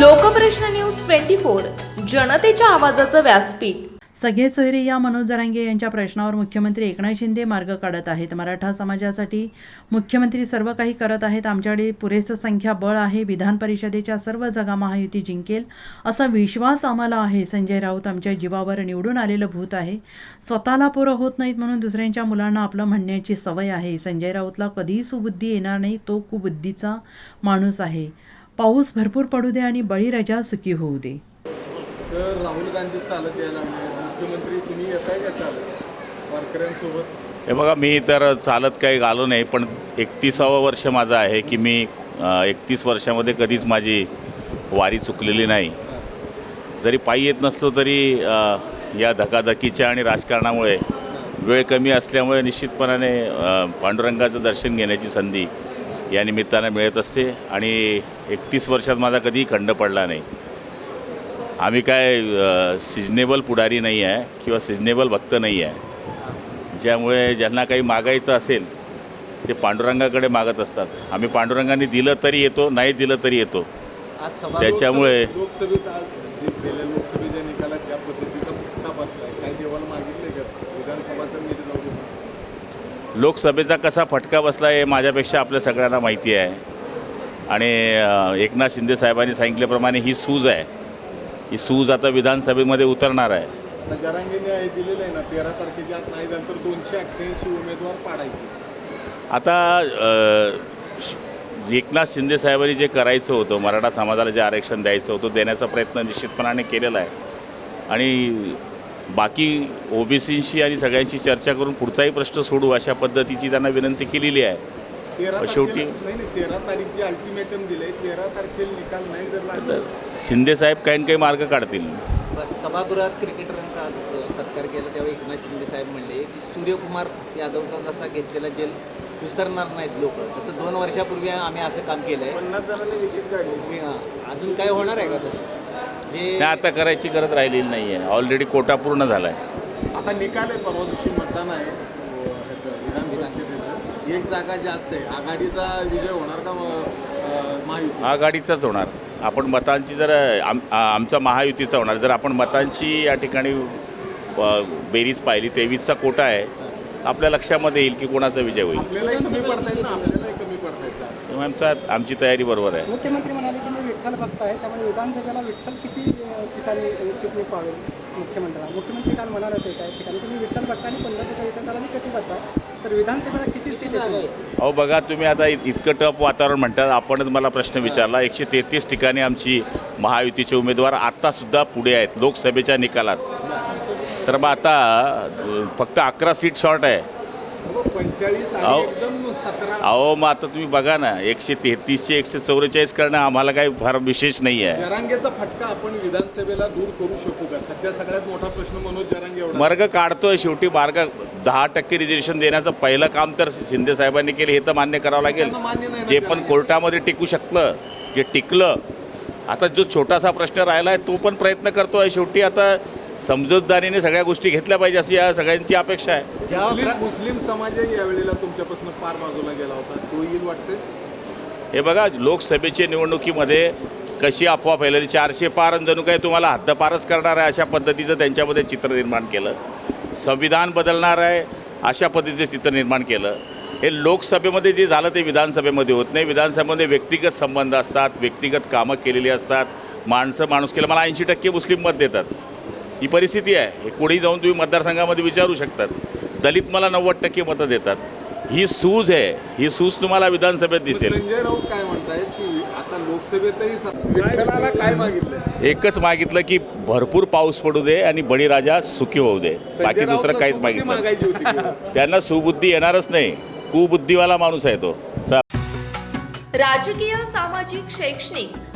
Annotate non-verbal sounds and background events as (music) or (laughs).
Lokprashna news twenty four जनतेच्या आवाजाचं व्यासपीठ. सगळे सोयरे या मनोज जरांगे यांच्या प्रश्नावर मुख्यमंत्री एकनाथ शिंदे मार्ग काढत आहेत. मराठा समाजासाठी मुख्यमंत्री सर्व काही करत आहेत. आमच्याकडे पुरेसं संख्या बळ आहे. विधान परिषदेच्या सर्व जागा महायुती जिंकेल असा विश्वास आम्हाला आहे. संजय राऊत आमच्या जीवावर निवडून आलेलं भूत आहे. स्वतःला पुरं होत नाहीत म्हणून दुसऱ्यांच्या मुलांना आपलं म्हणण्याची सवय आहे. संजय राऊतला कधीही सुबुद्धी येणार नाही. तो कुबुद्धीचा माणूस आहे. पाऊस भरपूर पडू दे आणि बळीराजा सुखी होऊ दे. तर राहुल गांधी चालत यायला लागले. मुख्यमंत्री तुम्ही येताय का चालत? वारकऱ्यांसोबत? हे बघा मी तर चालत काही आलो नाही पण एकतीसावं वर्ष माझं आहे की मी एकतीस वर्षामध्ये कधीच माझी वारी चुकलेली नाही. जरी पायी येत नसलो तरी अ, या धकाधकीच्या आणि राजकारणामुळे वेळ कमी असल्यामुळे निश्चितपणाने अ, पांडुरंगाचं दर्शन घेण्याची संधी या निमित्तानं मिळत असते आणि एकतीस वर्षात माझा कधीही खंड पडला नाही. आम्ही काय सिजनेबल पुढारी नाही आहे किंवा सिजनेबल भक्त नाही आहे. ज्यामुळे ज्यांना काही मागायचं असेल ते पांडुरंगाकडे मागत असतात. आम्ही पांडुरंगाने दिलं तरी येतो नाही दिलं तरी येतो. त्याच्यामुळे- लोकसभेच्या निकालात ज्या पद्धतीचा फटका देवाला मागितले का? विधानसभा लोकसभेचा कसा फटका बसला हे माझ्यापेक्षा आपल्या सगळ्यांना माहिती आहे. आणि एकनाथ शिंदे साहेबांनी सांगितल्याप्रमाणे ही सूज आहे. ही सूज आता विधानसभेमध्ये उतरणार आहे. आता जरांगेने दिलेलं आहे ना तेरा तारखेच्या आत नाही झालं तर दोनशे अठ्ठ्याऐंशी उमेदवार पाडायचे. आता एकनाथ शिंदे साहेबांनी जे करायचं होतं मराठा समाजाला जे आरक्षण द्यायचं होतं देण्याचा प्रयत्न निश्चितपणाने केलेला आहे. आणि बाकी ओबीसींशी आणि सगळ्यांशी चर्चा करून पुढचाही प्रश्न सोडू अशा पद्धतीची त्यांना विनंती केलेली आहे. शेवटी- तारखेला- नाही नाही तेरा तारीख जे अल्टिमेटम दिले तेरा तारखेला निकाल नाही जर लागला शिंदे साहेब काही न काही मार्ग काढतील. सभागृहात क्रिकेटरांचा आज सत्कार केला तेव्हा एकनाथ शिंदे साहेब म्हणले की सूर्यकुमार यादवचा जसा घेतलेला जेल विसरणार नाहीत लोक. तसं दोन वर्षापूर्वी आम्ही असं काम केलं आहे अजून काय होणार आहे का तसं? नाही आता करायची गरज राहिलेली नाही आहे ऑलरेडी कोटा पूर्ण झाला आहे आता निकाल आहे परवा दिवशी मतदान आहे. विधान परिषदेचं. एक जागा जास्त आहे. आघाडीचा विजय होणार का महायुती आघाडीचाच होणार. आपण मतांची जर आम आमचा महायुतीचा होणार. जर आपण मतांची या ठिकाणी बेरीज पाहिली तेवीसचा कोटा आहे आपल्या लक्षामध्ये येईल की कोणाचा विजय होईल. आमचा आमची तयारी बरोबर आहे. मुख्यमंत्री म्हणाले विठ्ठल भक्त आहे त्यामुळे विधानसभेला विठ्ठल किती सीटाने सीटने पावेल मुख्यमंत्र्याला मुख्यमंत्री काल म्हणाले होते काही ठिकाणी तुम्ही विठ्ठल भक्त आणि पंढरपूरच्या विकासाला मी कटिबद्ध आहे तर विधानसभेला किती सीट येतील? अहो बघा तुम्ही आता इत- इतकं टफ वातावरण म्हणतात आपणच मला प्रश्न विचारला एकशे तेहतीस ठिकाणी आमची महायुतीचे उमेदवार आत्तासुद्धा पुढे आहेत लोकसभेच्या निकालात. तर मग आता फक्त अकरा सीट शॉर्ट आहे. अहो. मग आता तुम्ही बघा ना एकशे तेहतीसशे एकशे चौवेचाळीस करणं आम्हाला काही फार विशेष नाही आहे. जरांगेचा फटका आपण विधानसभेला दूर करू शकू का? सध्या सगळ्यात मोठा प्रश्न मनोज जरांगे एवढा. मार्ग काढतोय शेवटी मार्ग दहा टक्के रिझर्वेशन देण्याचं पहिलं काम तर शिंदे साहेबांनी केलं हे तर मान्य करावं लागेल. जे पण. कोर्टामध्ये टिकू शकलं जे टिकलं आता जो छोटासा प्रश्न राहिला आहे तो पण प्रयत्न करतोय शेवटी. आता समजूतदारीने सगळ्या गोष्टी घेतल्या पाहिजे अशी या सगळ्यांची अपेक्षा आहे. ज्या मुस्लिम मुस्लिम समाजही यावेळेला तुमच्यापासून पार बाजूला गेला होता. तो येईल वाटते हे बघा लोकसभेच्या निवडणुकीमध्ये कशी अफवा फैलली? चारशे पार जणू काही तुम्हाला हद्दपारच करणार आहे अशा पद्धतीचं त्यांच्यामध्ये चित्र निर्माण केलं. संविधान बदलणार आहे अशा पद्धतीचं चित्र निर्माण केलं. हे लोकसभेमध्ये जे झालं ते विधानसभेमध्ये होत नाही. विधानसभेमध्ये व्यक्तिगत संबंध असतात व्यक्तिगत कामं केलेली असतात. माणसं माणूस केलं. मला ऐंशी टक्के मुस्लिम मत देतात. ही परिस्थिती आहे. हे कुठेही जाऊन तुम्ही मतदारसंघामध्ये विचारू शकतात. दलित मला नव्वद टक्के मतं देतात. ही सूज आहे. ही सूज तुम्हाला विधानसभेत दिसेल. संजय राऊत काय म्हणतायत की आता लोकसभेतही स- विठ्ठलाला काय मागितलं? एकच मागितलं की भरपूर पाऊस पडू दे आणि बळीराजा सुखी होऊ दे. बाकी दुसरं काहीच मागितलं मागायची होती की. (laughs) त्यांना सुबुद्धी येणारच नाही. कुबुद्धीवाला माणूस आहे तो. राजकीय सामाजिक शैक्षणिक